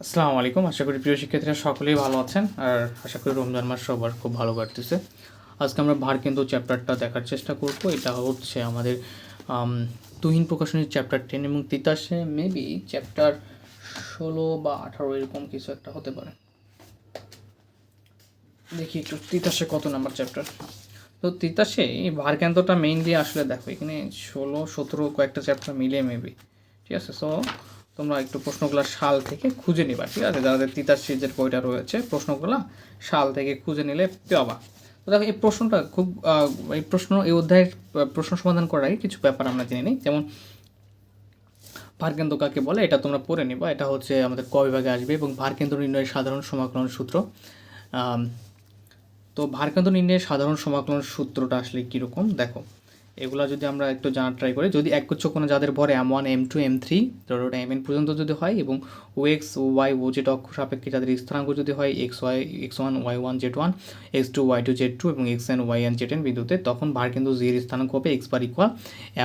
আসসালামু আলাইকুম। আশা করি প্রিয় শিক্ষার্থীরা সকলেই ভালো আছেন আর আশা করি রমজান মাস সবার খুব ভালো কাটতেছে। আজকে আমরা ভার কিন্তু চ্যাপ্টারটা দেখার চেষ্টা করব। এটা হচ্ছে আমাদের আম, তুহিন প্রকাশনীর চ্যাপ্টার টেন এবং তিতাসে মেবি চ্যাপ্টার ষোলো বা আঠারো এরকম কিছু একটা হতে পারে। দেখি একটু তিতাসে কত নাম্বার চ্যাপ্টার। তো তিতাসে এই ভারকেন্দ্রটা মেইনলি আসলে দেখো এখানে ষোলো সতেরো কয়েকটা চ্যাপ্টার মিলে মেবি ঠিক আছে? সো তোমরা একটু প্রশ্নগুলো সাল থেকে খুঁজে নিবা, ঠিক আছে? যাদের তিতাস সিজের বইটা রয়েছে, প্রশ্নগুলো সাল থেকে খুঁজে নিলে পাবা। তো দেখো, এই প্রশ্নটা খুব এই প্রশ্ন, এই অধ্যায়ের প্রশ্ন সমাধান করার আগে কিছু ব্যাপার আমরা জেনে নিই। যেমন ভারকেন্দ্র কাকে বলে? এটা তোমরা পড়ে নিবা। এটা হচ্ছে আমাদের ক বিভাগে আসবে এবং ভারকেন্দ্র নির্ণয়ের সাধারণ সমাকলন সূত্র। তো ভারকেন্দ্র নির্ণয়ের সাধারণ সমাকলন সূত্রটা আসলে কীরকম? দেখো এগুলা যদি আমরা একটু জানার ট্রাই করি, যদি একগুচ্ছ কোনো যাদের ভর M one M two M three ধরো এম এন পর্যন্ত যদি হয় এবং ও এক্স ওয়াই ও জেড অক্ষ সাপেক্ষে যাদের স্থানাঙ্ক যদি হয় X Y X one Y one Z one X two Y two Z two এবং X N Y N Z N বিন্দুতে, তখন ভার কিন্তু জির স্থানাঙ্ক হবে X bar equal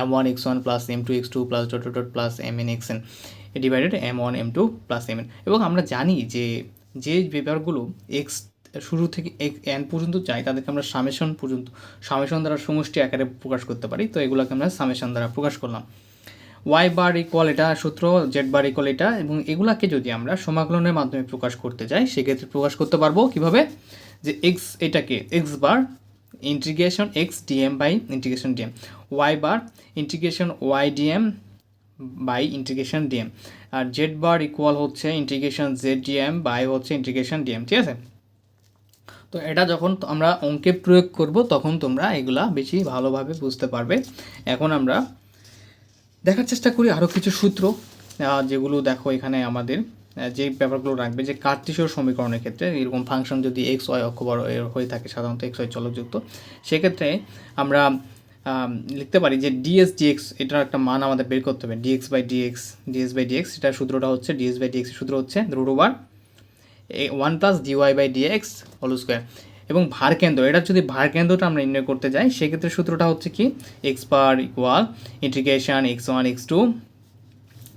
M one X one plus M two X two plus dot dot plus M N X N divided M one M two plus M N এবং আমরা জানি যে যে ব্যাপারগুলো এক্স শুরু থেকে এন পর্যন্ত যাই তাদেরকে আমরা সামেশন পর্যন্ত সামেশন দ্বারা সমষ্টি আকারে প্রকাশ করতে পারি। তো এগুলোকে আমরা সামেশন দ্বারা প্রকাশ করলাম। ওয়াই বার ইকুয়াল এটা সূত্র জেড বার ইকুয়াল এটা, এবং এগুলাকে যদি আমরা সমাকলনের মাধ্যমে প্রকাশ করতে যাই, সেক্ষেত্রে প্রকাশ করতে পারব কীভাবে? যে এক্স এটাকে X bar integration X dm by integration dm Y bar integration Y dm by integration dm R Z bar equal হচ্ছে ইন্টিগ্রেশন জেড ডিএম বাই হচ্ছে ইন্টিগ্রেশন ডিএম ঠিক আছে? তো এটা যখন আমরা অঙ্কে প্রয়োগ করব, তখন তোমরা এগুলা বেশি ভালোভাবে বুঝতে পারবে। এখন আমরা দেখার চেষ্টা করি আরও কিছু সূত্র যেগুলো দেখো এখানে আমাদের যে ব্যাপারগুলো রাখবে যে কার্তিসীয় সমীকরণের ক্ষেত্রে এরকম ফাংশন যদি এক্স ওয়াই অক্ষ বড় হয়ে থাকে, সাধারণত এক্স ওয়াই চলকযুক্ত, সেক্ষেত্রে আমরা লিখতে পারি যে ডিএস ডিএক্স এটার একটা মান আমাদের বের করতে হবে। Dx by dx ds by dx এটার সূত্রটা হচ্ছে ডিএস বাই ডিএক্স সূত্র হচ্ছে root one plus dy by dx whole square এবং ভার কেন্দ্র এটা যদি ভার কেন্দ্রটা আমরা নির্ণয় করতে যাই, সেক্ষেত্রে সূত্রটা হচ্ছে কি? X bar equal integration X one X two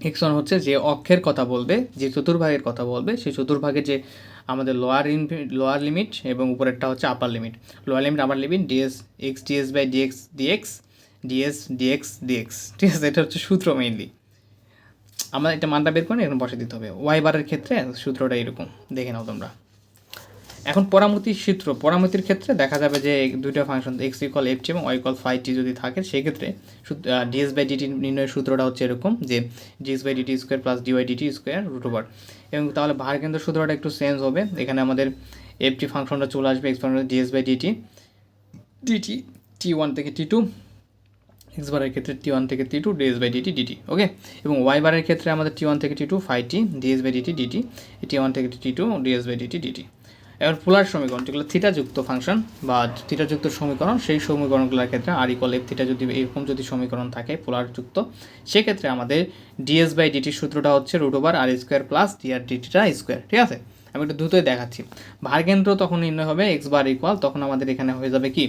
X one হচ্ছে যে অক্ষের কথা বলবে, যে চতুর্ভাগের কথা বলবে, সেই চতুর্ভাগে যে আমাদের লোয়ার লোয়ার লিমিট এবং উপরেরটা হচ্ছে upper limit lower limit upper limit ds X ds by dx dx ds dx dx ঠিক আছে, এটা হচ্ছে সূত্র মেইনলি আমরা এটা মানটা বের করে এরকম বসে দিতে হবে। ওয়াই বারের ক্ষেত্রে সূত্রটা এরকম। দেখে নাও তোমরা। এখন পরামতি সূত্র। পরামতির ক্ষেত্রে দেখা যাবে যে দুইটা ফাংশন এক্স ইকল এফ এবং ওয়াই ইকল ফাইভ টি যদি থাকে, সেক্ষেত্রে ডিএস বাই ডিটি নির্ণয়ের সূত্রটা হচ্ছে এরকম যে ds by dt square plus dy dt square root over এবং তাহলে ভার কেন্দ্র সূত্রটা একটু চেঞ্জ হবে। এখানে আমাদের এফ টি ফাংশনটা চলে আসবে X function ds by dt dt T one থেকে টি টু এক্স বারের ক্ষেত্রে টি ওয়ান থেকে T two ds by dt dt okay এবং ওয়াই বারের ক্ষেত্রে আমাদের টি ওয়ান থেকে T two five T ds by dt dt T one থেকে T two ds by dt dt এবার পোলার সমীকরণ যেগুলো থিটাযুক্ত ফাংশন বা থিটাযুক্ত সমীকরণ, সেই সমীকরণগুলোর ক্ষেত্রে আর ইকল এফ থিটা যদি এরকম যদি সমীকরণ থাকে পোলারযুক্ত, সেক্ষেত্রে আমাদের ডিএস বাই ডিটির সূত্রটা হচ্ছে root over R square plus D R d theta square ঠিক আছে? আমি একটু দ্রুতই দেখাচ্ছি। ভারকেন্দ্র তখন নির্ণয় হবে এক্স বার ইকুয়াল তখন আমাদের এখানে হয়ে যাবে কি?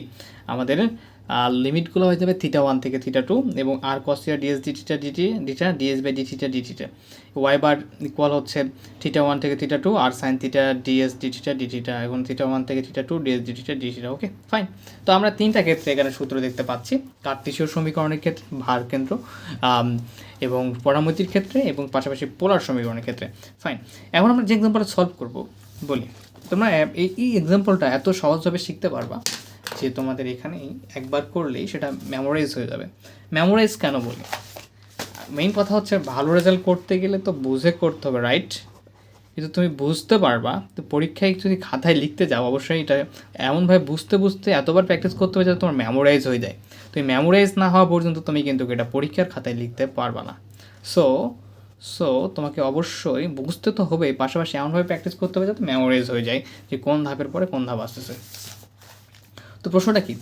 আমাদের লিমিটগুলো হয়ে যাবে থিটা ওয়ান থেকে থিটা টু এবং আর কসিয়া ds d theta dt d theta ds by d theta d theta Y bar equal হচ্ছে থিটা ওয়ান থেকে theta two R sine theta ds d theta d theta এখন theta one থেকে theta two ds D d theta d theta okay fine তো আমরা তিনটা ক্ষেত্রে এখানে সূত্র দেখতে পাচ্ছি কার্তিসীয় সমীকরণের ক্ষেত্রে, ভার কেন্দ্র এবং পরামতির ক্ষেত্রে এবং পাশাপাশি পোলার সমীকরণের ক্ষেত্রে ফাইন এখন আমরা যে এক্সাম্পলটা সলভ করব, বলি। তোমরা এই এক্সাম্পলটা এত সহজভাবে শিখতে পারবা যে তোমাদের এখানেই একবার করলেই সেটা মেমোরাইজ হয়ে যাবে। মেমোরাইজ কেন বলি? মেইন কথা হচ্ছে ভালো রেজাল্ট করতে গেলে তো বুঝে করতে হবে রাইট কিন্তু তুমি বুঝতে পারবা, তো পরীক্ষায় যদি খাতায় লিখতে যাও, অবশ্যই এটা এমনভাবে বুঝতে বুঝতে এতবার প্র্যাকটিস করতে হবে যাতে তোমার মেমোরাইজ হয়ে যায়। তুমি মেমোরাইজ না হওয়া পর্যন্ত তুমি কিন্তু এটা পরীক্ষার খাতায় লিখতে পারবা না। সো সো তোমাকে অবশ্যই বুঝতে তো হবে পাশাপাশি এমনভাবে প্র্যাকটিস করতে হবে যাতে মেমোরাইজ হয়ে যায় যে কোন ধাপের পরে কোন ধাপ আসতেছে। তো প্রশ্নটা কি?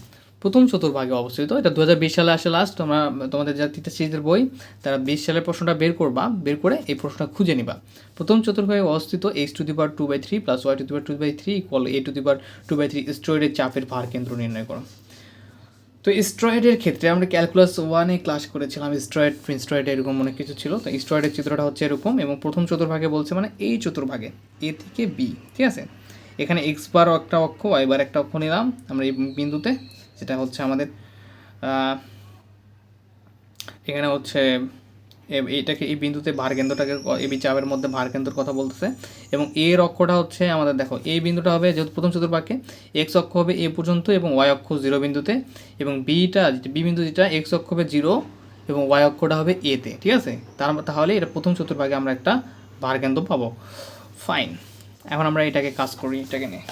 প্রথম চতুর্ভাগে অবস্থিত, এটা দু হাজার বিশ সালে আসে লাস্ট তোমরা, তোমাদের যা তৃতীয় সিরিজের বই, তারা বিশ সালের প্রশ্নটা বের করবা, বের করে এই প্রশ্নটা খুঁজে নিবা। প্রথম চতুর্ভাগে অবস্থিত X to the power two by three plus Y to the power two by three equal A to the power two by three স্টোরের চাপের ভার কেন্দ্র নির্ণয় করো। তো স্ট্রয়েডের ক্ষেত্রে আমরা ক্যালকুলাস ওয়ানে ক্লাস করেছিলাম স্ট্রয়েড প্রিন্সট্রয়েড এরকম অনেক কিছু ছিল, তো স্ট্রয়েডের চিত্রটা হচ্ছে এরকম, এবং প্রথম চতুর্ভাগে বলছে মানে এই চতুর্ভাগে এ থেকে বি ঠিক আছে? এখানে এক্স বার একটা অক্ষ ওয়াই বার একটা অক্ষ নিলাম। আমরা এই বিন্দুতে যেটা হচ্ছে আমাদের এখানে হচ্ছে, এ- এইটাকে এই বিন্দুতে ভার কেন্দ্রটাকে ক- এই চাপের মধ্যে ভার কেন্দ্রের কথা বলতেছে। এবং এর অক্ষটা হচ্ছে আমাদের, দেখো, এই বিন্দুটা হবে যেহেতু প্রথম চতুর্ভাগে এক্স অক্ষ হবে এ পর্যন্ত এবং ওয়াই অক্ষ জিরো বিন্দুতে। এবং বিটা, বি বিন্দু যেটা এক্স অক্ষ হবে জিরো এবং ওয়াই অক্ষটা হবে এতে ঠিক আছে? তার, তাহলে এটা প্রথম চতুর্ভাগে আমরা একটা ভার কেন্দ্র পাবো। ফাইন এখন আমরা এটাকে কাজ করি, এটাকে নিয়ে।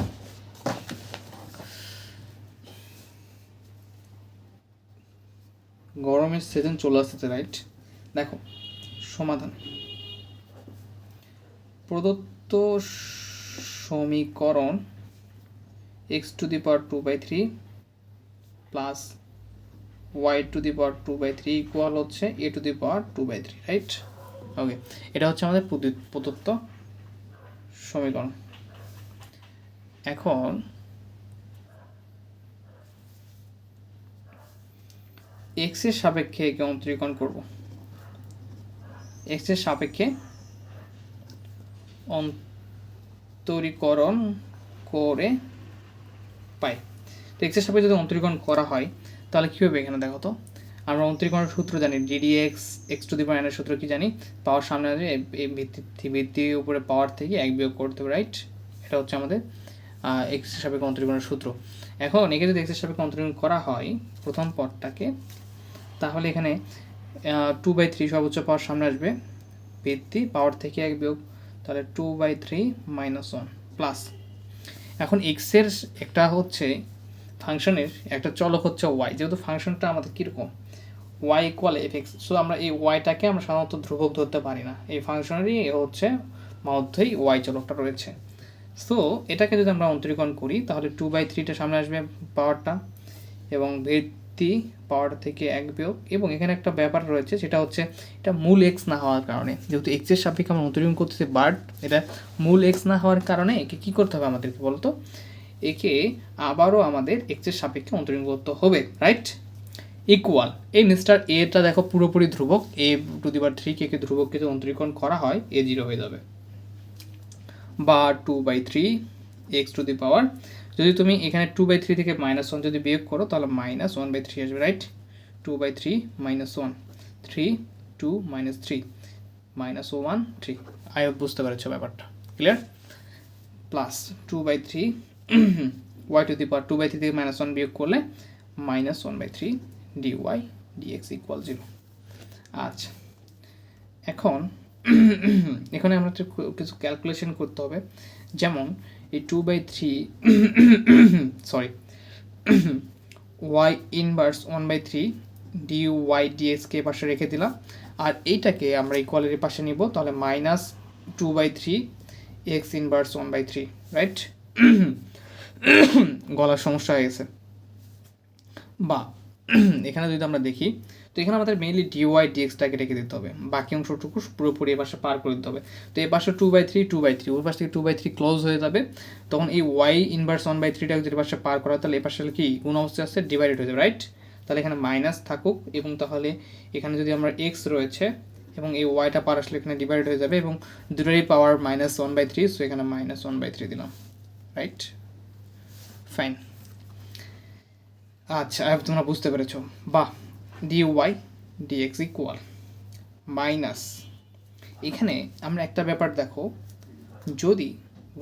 গরমের সিজন চলে আসতেছে রাইট দেখো, সমাধান। প্রদত্ত সমীকরণ X to the power two by three plus Y to the power two by three equal হচ্ছে A to the power two by three right okay এটা হচ্ছে আমাদের প্রদত্ত- সমীকরণ। এখন এক্সের সাপেক্ষে একে অন্তরীকরণ করব। এক্সের সাপেক্ষে অন্তরীকরণ করে পাই। তো এক্সের সাপেক্ষে যদি অন্তরীকরণ করা হয়, তাহলে কী হবে এখানে দেখো তো? আমরা অন্তরীকরণের সূত্র জানি dd X X to the power সূত্র কি জানি? পাওয়ার সামনে এ- এই ভিত্তি ভিত্তির উপরে পাওয়ার থেকে এক বিয়োগ করতে হবে রাইট এটা হচ্ছে আমাদের এক্স সাপেক্ষে অন্তরীকরণের সূত্র। এখন একে যদি এক্সের সাপেক্ষে অন্তরীকরণ করা হয়, প্রথম পদটাকে, তাহলে এখানে টু বাই থ্রি সর্বোচ্চ পাওয়ার সামনে আসবে, ভিত্তি পাওয়ার থেকে এক বিয়োগ, তাহলে two by three minus one plus এখন এক্সের একটা হচ্ছে ফাংশনের একটা চলক হচ্ছে ওয়াই যেহেতু ফাংশনটা আমাদের কীরকম? Y equal F X so আমরা এই ওয়াইটাকে আমরা সাধারণত ধ্রুবক ধরতে পারি না। এই ফাংশনেরই হচ্ছে মধ্যেই ওয়াই চলকটা রয়েছে। সো এটাকে যদি আমরা অন্তরীকরণ করি, তাহলে টু বাই থ্রিটা সামনে আসবে পাওয়ারটা এবং ভিত্তি পাওয়ার থেকে এক বিয়োগ, এবং এখানে একটা ব্যাপার রয়েছে, সেটা হচ্ছে এটা মূল এক্স না হওয়ার কারণে। যেহেতু এক্সের সাপেক্ষে আমরা অন্তরীকরণ করতেছি বাট এটা মূল এক্স না হওয়ার কারণে একে কী করতে হবে আমাদেরকে বলতো? একে আবারও আমাদের এক্সের সাপেক্ষে অন্তরীকরণ করতে হবে রাইট ইকুয়াল এই মিস্টার এটা দেখো পুরোপুরি ধ্রুবক এ টু দি বার থ্রি কে কে ধ্রুবককে যদি অন্তরীকরণ করা হয় এ জিরো হয়ে যাবে। বা two by three X to the power যদি তুমি এখানে টু বাই থ্রি থেকে মাইনাস ওয়ান যদি বিয়োগ করো, তাহলে মাইনাস ওয়ান বাই থ্রি আসবে right two by three minus one three two minus three minus one three I বুঝতে পেরেছ ব্যাপারটা। Clear plus two by three Y to the power two by three থেকে minus one বিয়োগ করলে minus one by three D Y dx equal zero আচ্ছা এখন, এখানে আমরা কিছু ক্যালকুলেশন করতে হবে। যেমন, এই two by three sorry Y inverse one by three D Y ডিএক্সকে পাশে রেখে দিলাম। আর এইটাকে আমরা ইকুয়ালের পাশে নিব, তাহলে minus two by three X inverse one by three right গলার সমস্যা হয়ে গেছে। বা এখানে যদি আমরা দেখি, তো এখানে আমাদের মেইনলি ডিওয়াই ডিএক্সটাকে রেখে দিতে হবে। বাকি অংশটুকু পুরোপুরি এ পাশে পার করে দিতে হবে। তো এই পাশে two by three two by three ওই পাশ থেকে টু বাই থ্রি ক্লোজ হয়ে যাবে। তখন এই ওয়াই ইনভার্স ওয়ান বাই থ্রিটা যদি পাশে পার করা তাহলে এই পাশে কি? গুণ অবস্থা আসছে ডিভাইডেড হয়ে যাবে রাইট তাহলে এখানে মাইনাস থাকুক এবং তাহলে এখানে যদি আমরা এক্স রয়েছে এবং এই ওয়াইটা পার আসলে এখানে ডিভাইড হয়ে যাবে এবং দুটোরই power minus one by three so এখানে মাইনাস ওয়ান বাই থ্রি দিলাম রাইট ফাইন আচ্ছা তোমরা বুঝতে পেরেছ। বা D Y D dx equal minus এখানে আমরা একটা ব্যাপার দেখো, যদি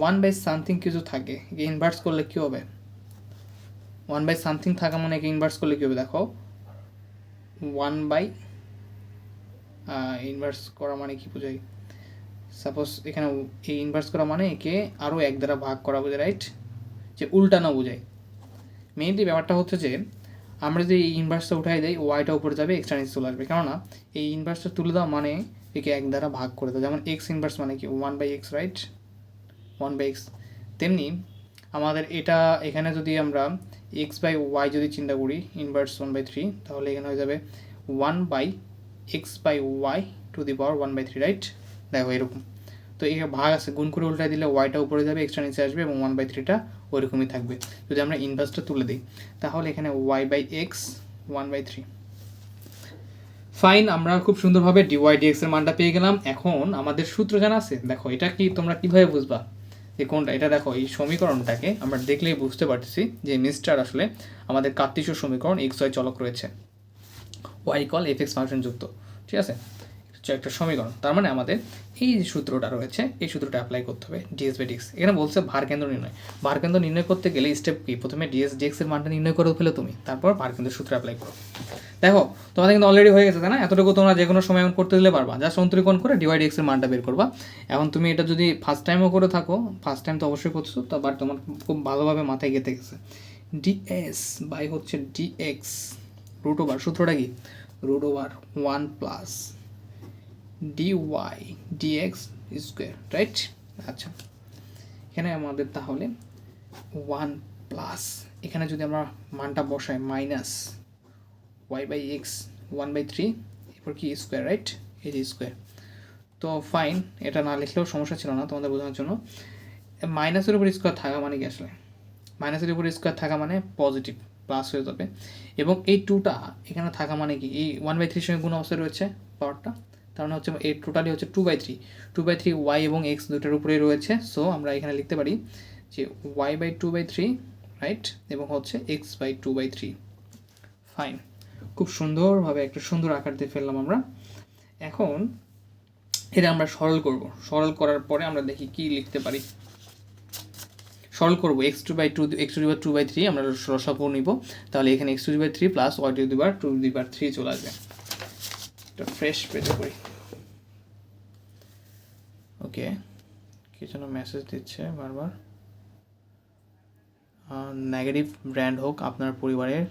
ওয়ান বাই সামথিং কিছু থাকে ইনভার্স করলে কী হবে? ওয়ান বাই সামথিং থাকা মানে ইনভার্স করলে কী হবে? দেখো ওয়ান বাই ইনভার্স করা মানে কি বোঝাই? সাপোজ এখানে এই ইনভার্স করা মানে একে আরও এক দ্বারা ভাগ করা বোঝায় রাইট যে উল্টানো বোঝায়। মেইনলি ব্যাপারটা হচ্ছে যে, আমরা যদি এই ইনভার্সটা উঠাই দেই ওয়াইটা উপরে যাবে এক্সট্রা নিচে চলে আসবে। কেননা, এই ইনভার্সটা তুলে দেওয়া মানে একে এক দ্বারা ভাগ করে দেওয়া। যেমন এক্স ইনভার্স মানে কি? One by X right one by X তেমনি আমাদের এটা, এখানে যদি আমরা এক্স বাই ওয়াই যদি চিন্তা করি ইনভার্স ওয়ান বাই থ্রি তাহলে এখানে হয়ে যাবে one by X by Y to the power one by three right দেখো এরকম। তো এই ভাগ আছে, গুণ করে উল্টায় দিলে ওয়াইটা উপরে যাবে এক্সট্রা নিচে আসবে এবং ওয়ান বাই থ্রিটা ওইরকমই থাকবে। যদি আমরা ইনভার্সটা তুলে দিই, তাহলে এখানে Y by X one by three fine আমরা খুব সুন্দরভাবে ডিওয়াই ডিএক্স এর মানটা পেয়ে গেলাম। এখন আমাদের সূত্র জানা আছে? দেখো, এটা কি তোমরা কীভাবে বুঝবা? যে কোনটা? এটা দেখো, এই সমীকরণটাকে আমরা দেখলেই বুঝতে পারতেছি যে মিস্টার আসলে আমাদের কার্তিসীয় সমীকরণ এক্স ওয়াই চলক রয়েছে। Y equal F X function যুক্ত। ঠিক আছে? হচ্ছে একটা সমীকরণ। তার মানে আমাদের এই যে সূত্রটা রয়েছে, এই সূত্রটা অ্যাপ্লাই করতে হবে ডিএস বাই ডিএক্স এখানে বলছে ভার কেন্দ্র নির্ণয়। ভার কেন্দ্র নির্ণয় করতে গেলে স্টেপ কি? প্রথমে ডিএস ডিএক্স এর মানটা নির্ণয় করে ফেলে তুমি, তারপর ভার কেন্দ্রের সূত্র অ্যাপ্লাই করো। দেখো, তোমাদের কিন্তু অলরেডি হয়ে গেছে, তাই না? এতটুকু তোমরা যে কোনো সময় এমন করতে দিলে পারবা। জাস্ট অন্তরীকরণ করে ডিওয়াই ডিএক্স এর মানটা বের করবা। এখন তুমি এটা যদি ফার্স্ট টাইমও করে থাকো ফার্স্ট টাইম তো অবশ্যই করছ, তো বাট তোমার খুব ভালোভাবে মাথায় গেতে গেছে। ডিএস বাই হচ্ছে ডিএক্স রুট ওভার সূত্রটা কি? Root over one plus dy dx square right আচ্ছা এখানে আমাদের তাহলে ওয়ান প্লাস এখানে যদি আমরা মানটা বসাই minus Y by X one by three এরপর কি স্কোয়ার রাইট এই যে স্কোয়ার তো ফাইন এটা না লিখলেও সমস্যা ছিল না তোমাদের বোঝানোর জন্য। মাইনাসের উপর স্কোয়ার থাকা মানে কি আসলে? মাইনাসের উপর স্কোয়ার থাকা মানে পজিটিভ প্লাস হয়ে যাবে। এবং এই টুটা এখানে থাকা মানে কি? এই ওয়ান বাই থ্রির সঙ্গে গুণ অবস্থায় রয়েছে পাওয়ারটা তার মানে হচ্ছে এই টোটালি হচ্ছে two by three two by three Y এবং এক্স দুটোর উপরেই রয়েছে সো আমরা এখানে লিখতে পারি যে Y by two by three right এবং হচ্ছে X by two by three fine খুব সুন্দরভাবে একটা সুন্দর আকার দিয়ে ফেললাম আমরা এখন এটা আমরা সরল করব সরল করার পরে আমরা দেখি কি লিখতে পারি সরল করব X two by two X two দিবার টু বাই থ্রি আমরা রসাপু নিব তাহলে এখানে এক্স টু দিবার থ্রি প্লাস ওয়াই টু দিবার টু দিবার থ্রি চলে আসবে একটা ফ্রেশ পেতে করি ওকে কি যেন মেসেজ দিচ্ছে বারবার? নেগেটিভ ব্র্যান্ড হোক আপনার পরিবারের